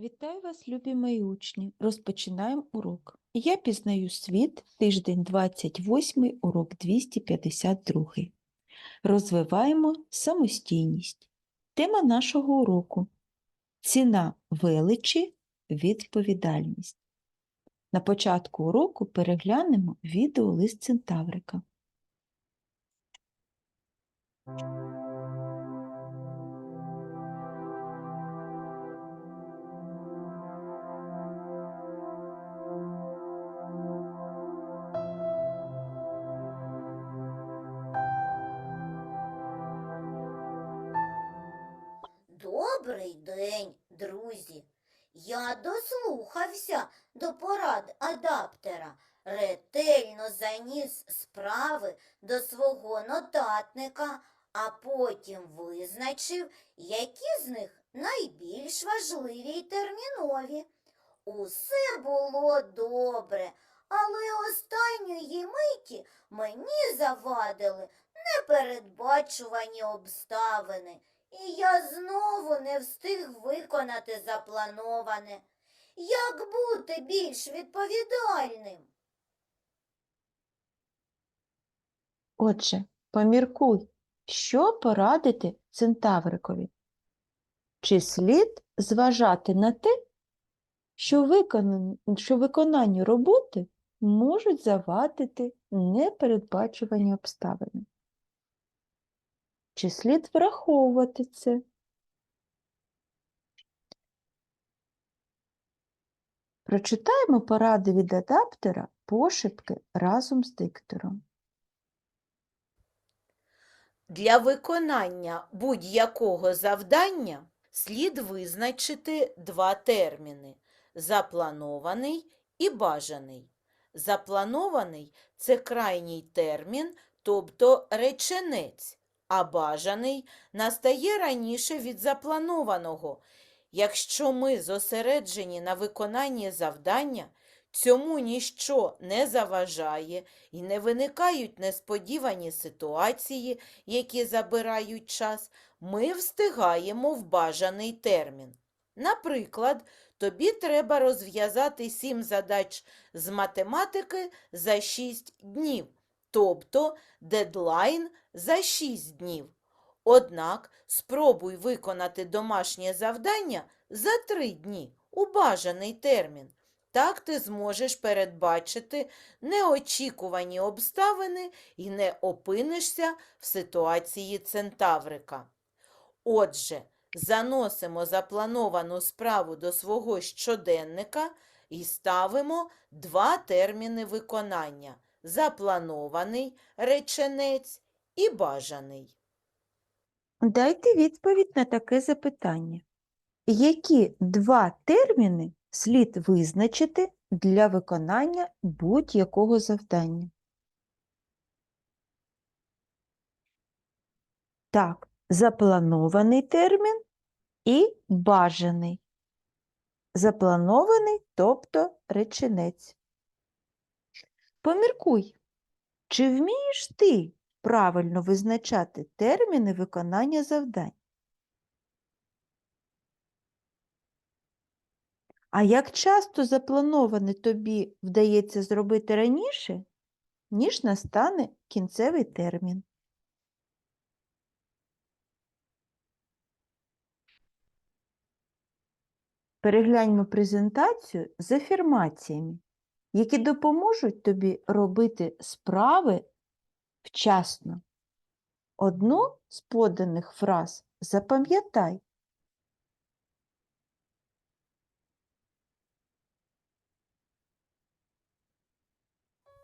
Вітаю вас, любі мої учні! Розпочинаємо урок. Я пізнаю світ, тиждень 28, урок 252. Розвиваємо самостійність. Тема нашого уроку Ціна величі, відповідальність. На початку уроку переглянемо відеолист Центаврика. Добрий день, друзі. Я дослухався до порад адаптера, ретельно заніс справи до свого нотатника, а потім визначив, які з них найбільш важливі й термінові. Усе було добре, але останньої миті мені завадили непередбачувані обставини. І я знову не встиг виконати заплановане. Як бути більш відповідальним? Отже, поміркуй, що порадити Центаврикові? Чи слід зважати на те, що, виконан... що виконанню роботи можуть завадити непередбачувані обставини? Чи слід враховувати це? Прочитаємо поради від адаптера пошепки разом з диктором. Для виконання будь-якого завдання слід визначити два терміни запланований і бажаний. Запланований це крайній термін, тобто реченець, а бажаний настає раніше від запланованого. Якщо ми зосереджені на виконанні завдання, цьому ніщо не заважає і не виникають несподівані ситуації, які забирають час, ми встигаємо в бажаний термін. Наприклад, тобі треба розв'язати сім задач з математики за 6 днів, тобто дедлайн за 6 днів. Однак спробуй виконати домашнє завдання за 3 дні у бажаний термін. Так ти зможеш передбачити неочікувані обставини і не опинишся в ситуації центаврика. Отже, заносимо заплановану справу до свого щоденника і ставимо два терміни виконання запланований реченець і бажаний. Дайте відповідь на таке запитання. Які два терміни слід визначити для виконання будь-якого завдання? Так, запланований термін і бажаний. Запланований, тобто реченець. Поміркуй, чи вмієш ти правильно визначати терміни виконання завдань? А як часто заплановане тобі вдається зробити раніше, ніж настане кінцевий термін? Перегляньмо презентацію з афірмаціями, які допоможуть тобі робити справи вчасно. Одну з поданих фраз запам'ятай.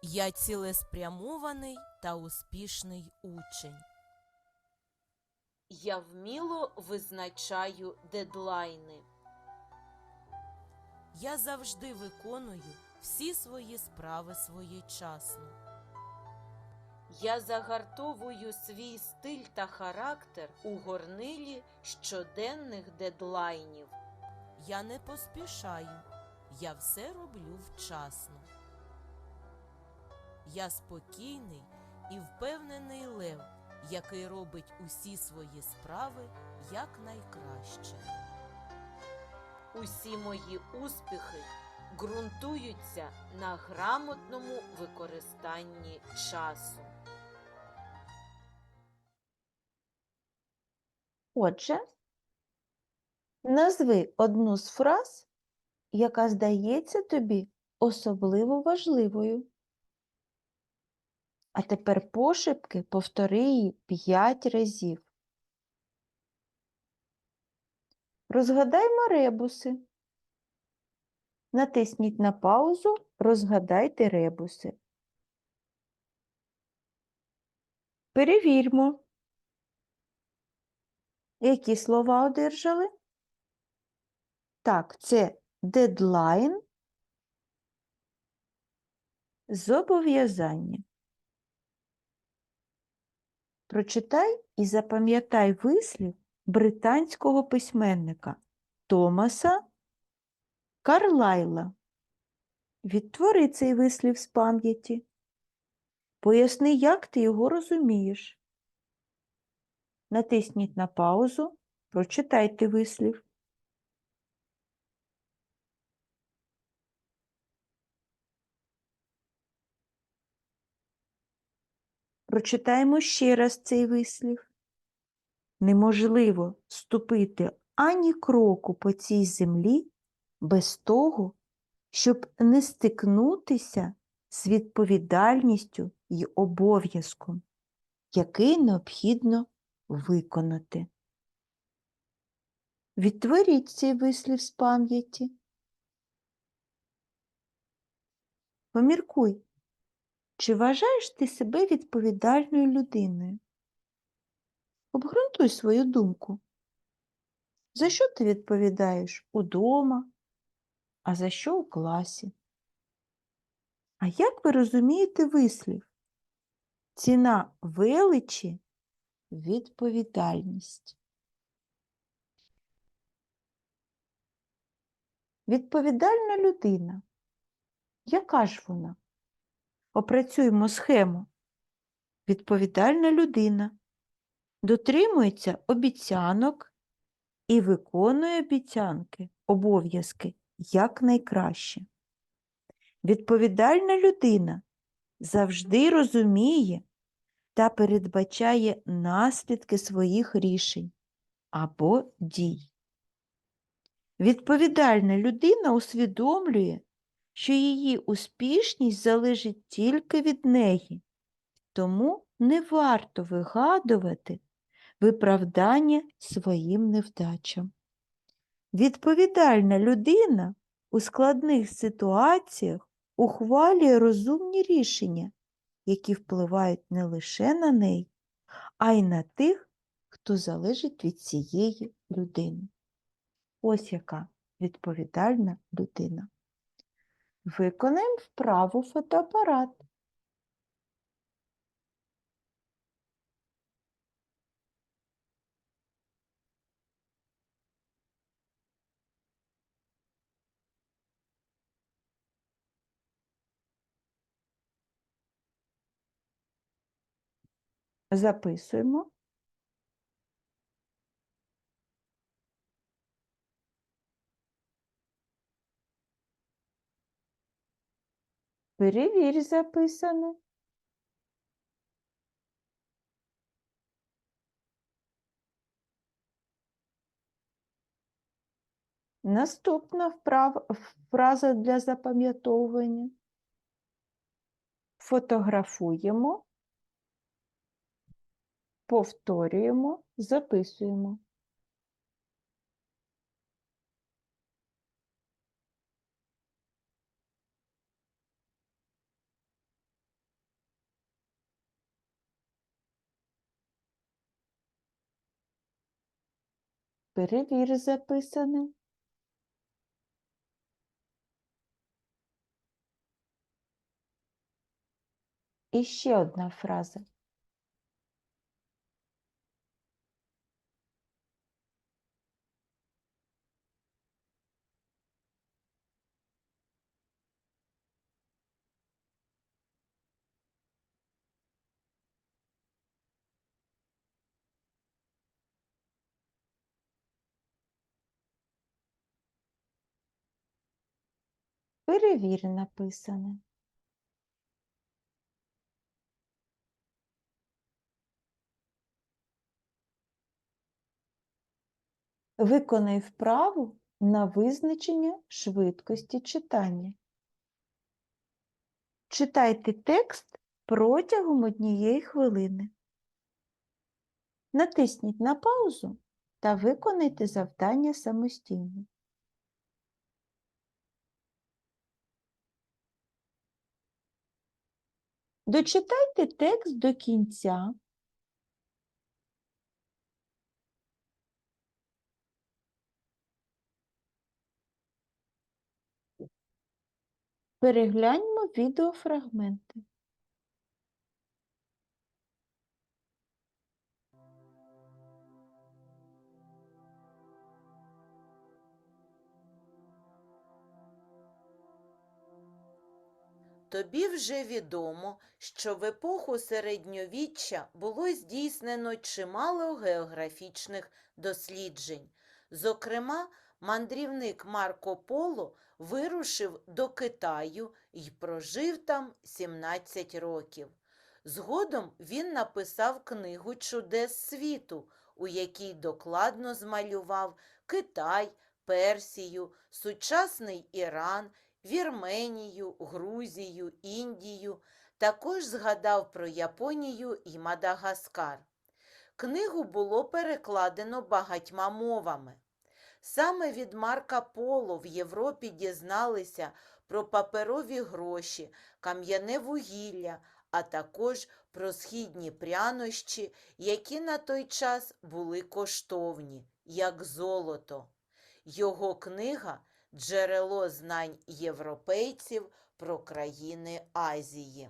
Я цілеспрямований та успішний учень. Я вміло визначаю дедлайни. Я завжди виконую всі свої справи своєчасно. Я загартовую свій стиль та характер у горнилі щоденних дедлайнів. Я не поспішаю, я все роблю вчасно. Я спокійний і впевнений лев, який робить усі свої справи якнайкраще. Усі мої успіхи ґрунтуються на грамотному використанні часу. Отже, назви одну з фраз, яка здається тобі особливо важливою. А тепер пошепки повтори її п'ять разів. Розгадаймо ребуси. Натисніть на паузу, розгадайте ребуси. Перевірмо. Які слова одержали? Так, це дедлайн, зобов'язання. Прочитай і запам'ятай вислів британського письменника Томаса Карлайла. Відтвори цей вислів з пам'яті. Поясни, як ти його розумієш. Натисніть на паузу, прочитайте вислів. Прочитаємо ще раз цей вислів. Неможливо ступити ані кроку по цій землі без того, щоб не стикнутися з відповідальністю й обов'язком, який необхідно виконати. Відтворіть цей вислів з пам'яті. Поміркуй, чи вважаєш ти себе відповідальною людиною? Обґрунтуй свою думку. За що ти відповідаєш удома, а за що у класі? А як ви розумієте вислів? Ціна величі відповідальність. Відповідальна людина. Яка ж вона? Опрацюємо схему. Відповідальна людина дотримується обіцянок і виконує обіцянки, обов'язки якнайкраще. Відповідальна людина завжди розуміє та передбачає наслідки своїх рішень або дій. Відповідальна людина усвідомлює, що її успішність залежить тільки від неї, тому не варто вигадувати виправдання своїм невдачам. Відповідальна людина у складних ситуаціях ухвалює розумні рішення, які впливають не лише на неї, а й на тих, хто залежить від цієї людини. Ось яка відповідальна людина. Виконаємо вправу фотоапарат. Записуємо. Перевір записане. Наступна вправа, фраза для запам'ятовування. Фотографуємо, повторюємо, записуємо. Перевір записане. І ще одна фраза. Перевір написане. Виконай вправу на визначення швидкості читання. Читайте текст протягом однієї хвилини. Натисніть на паузу та виконайте завдання самостійно. Дочитайте текст до кінця. Перегляньмо відеофрагменти. Тобі вже відомо, що в епоху середньовіччя було здійснено чимало географічних досліджень. Зокрема, мандрівник Марко Поло вирушив до Китаю і прожив там 17 років. Згодом він написав книгу Чудес світу, у якій докладно змалював Китай, Персію, сучасний Іран, Вірменію, Грузію, Індію. Також згадав про Японію і Мадагаскар. Книгу було перекладено багатьма мовами. Саме від Марка Поло в Європі дізналися про паперові гроші, кам'яне вугілля, а також про східні прянощі, які на той час були коштовні, як золото. Його книга Джерело знань європейців про країни Азії.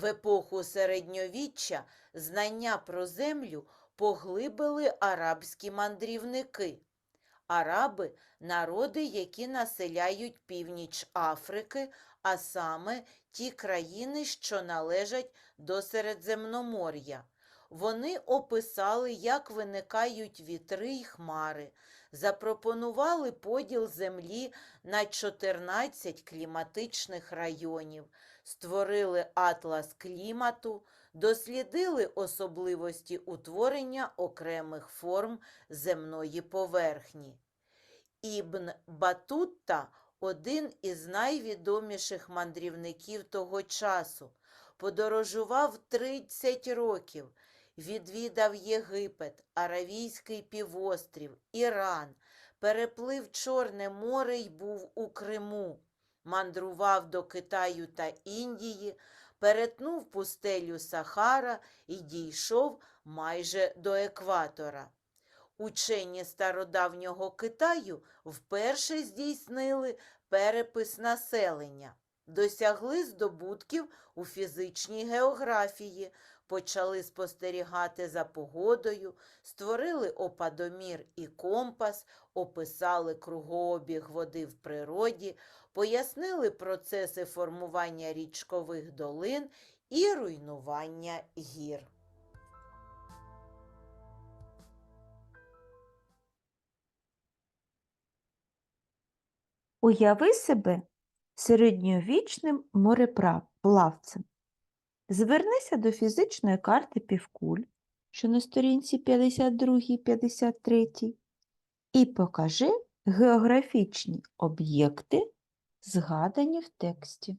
В епоху середньовіччя знання про землю поглибили арабські мандрівники. Араби народи, які населяють північ Африки, а саме ті країни, що належать до Середземномор'я. Вони описали, як виникають вітри й хмари, запропонували поділ землі на 14 кліматичних районів, створили атлас клімату, дослідили особливості утворення окремих форм земної поверхні. Ібн Батутта – один із найвідоміших мандрівників того часу. Подорожував 30 років, відвідав Єгипет, Аравійський півострів, Іран, переплив Чорне море й був у Криму, мандрував до Китаю та Індії, перетнув пустелю Сахара і дійшов майже до екватора. Учені стародавнього Китаю вперше здійснили перепис населення, досягли здобутків у фізичній географії, почали спостерігати за погодою, створили опадомір і компас, описали кругообіг води в природі, пояснили процеси формування річкових долин і руйнування гір. Уяви себе середньовічним мореплавцем. Звернися до фізичної карти півкуль, що на сторінці 52-53, і покажи географічні об'єкти, згадані в тексті.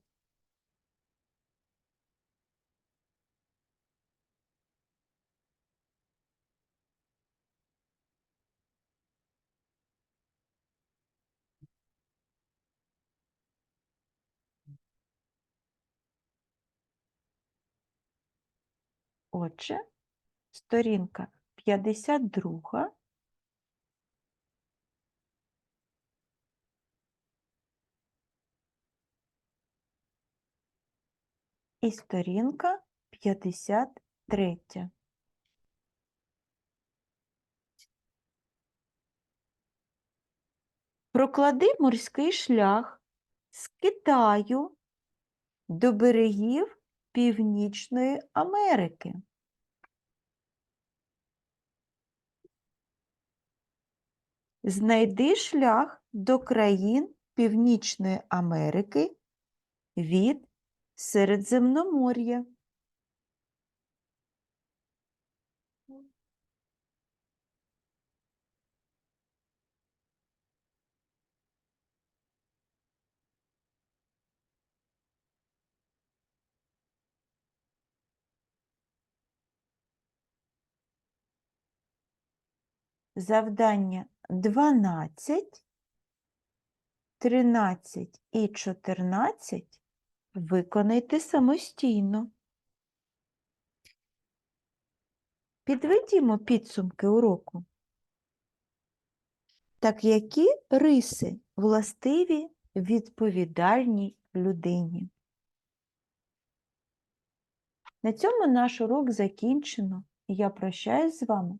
Отже, сторінка 52 і сторінка 53. Проклади морський шлях з Китаю до берегів Північної Америки. Знайди шлях до країн Північної Америки від Середземномор'я. Завдання 12, 13 і 14 виконайте самостійно. Підведімо підсумки уроку. Так які риси властиві відповідальній людині? На цьому наш урок закінчено. Я прощаюсь з вами